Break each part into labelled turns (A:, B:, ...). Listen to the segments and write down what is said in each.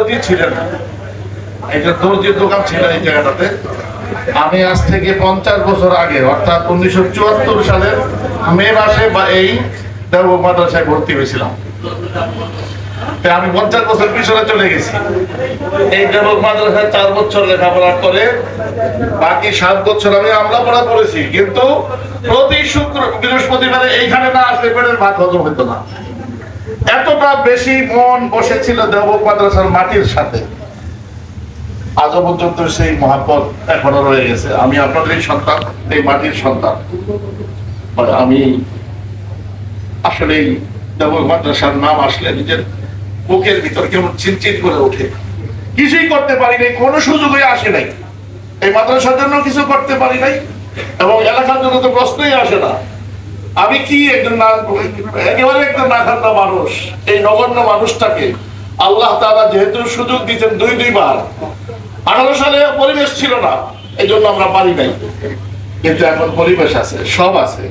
A: দর্জি ছিলেন। এটা দর্জির দোকান ছিল এই জায়গাটাতে। আমি আজ থেকে পঞ্চাশ বছর আগে, অর্থাৎ উনিশশো চুয়াত্তর সালের মে মাসে বা এই দেব মাদ্রাসায় ভর্তি হয়েছিলাম। আমি পঞ্চাশ বছর পিছনে চলে গেছি। এই দেবক মাদ্রাসায় চার বছর লেখাপড়া করে বাকি সাত বছর আমি আমলা পড়া করেছি কিন্তু প্রতি শুক্র বৃহস্পতিবারে এইখানে না আসলে পেটের ভাত হজম হতো না। এতটা বেশি মন বসেছিল দেবক মাদ্রাসার মাটির সাথে। আজও পর্যন্ত সেই মহাপদ এখনও রয়ে গেছে। আমি আপনাদের সন্তান, এই মাটির সন্তান। আমি আসলে দেবক মাদ্রাসার নাম আসলে নিজের বুকের ভিতর কেমন চিনচিন করে ওঠে। কিছুই করতে পারি নাই, কোনো সুযোগই আসে নাই। এই মাদ্রাসার জন্য কিছু করতে পারি নাই এবং এলাকার জন্য তো প্রশ্নই আসে না। আমি কি একজন একেবারে একজন না খান্না মানুষ? এই নগণ্য মানুষটাকে আল্লাহ তাআলা যেহেতু সুযোগ দিয়েছেন দুই দুইবার আঠারো সালে পরিবেশ ছিল না এই জন্য আমরা পারি নাই। কিন্তু এখন পরিবেশ আছে, সব আছে।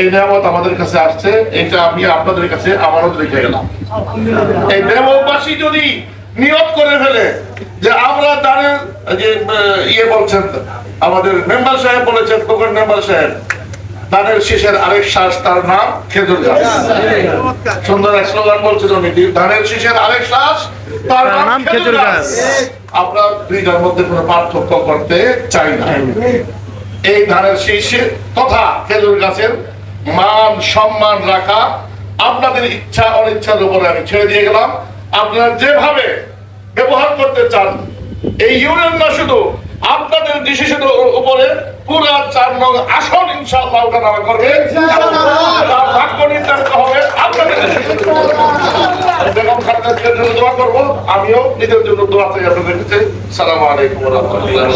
A: এই নিয়ামত আমাদের কাছে আসছে, এটা আমি আপনাদের কাছে আমানত রেখে গেলাম। এই দেববাসী যদি নিয়ত করে ফেলে যে আমরা দানের যে ইয়ে বলছেন, আমাদের মেম্বার সাহেব বলেছেন প্রকট মেম্বার সাহেব দানের শেষের আরেক শ্বাস তার নাম খেজুর গাছ। সুন্দর এক স্লোগান বলছেন উনি ধানের শীষের আরেক শ্বাস তার নাম খেজুর গাছ। আমরা দুইটার মধ্যে কোনো পার্থক্য করতে চাই না। এই ধানের শীর্ষে তথা খেজুর গাছের মান সম্মান রাখা আপনাদের ইচ্ছা অনিচ্ছার উপরে আমি ছেড়ে দিয়ে গেলাম। আপনারা যেভাবে ব্যবহার করতে চান এই ইউনিয়ন না শুধু আপনাদের ডিসিশনের উপরে পুরা চার নং আসন ইনশাআল্লাহ ওটা নামা করবে তার ভাগ্য নির্ধারিত হবে আপনাদের। বেগম খালেদার জন্য দোয়া করব। আমিও নিজের জন্য দোয়া চাই আপনাদের কাছে। সালাম আলাইকুম রহমতুল্লাহ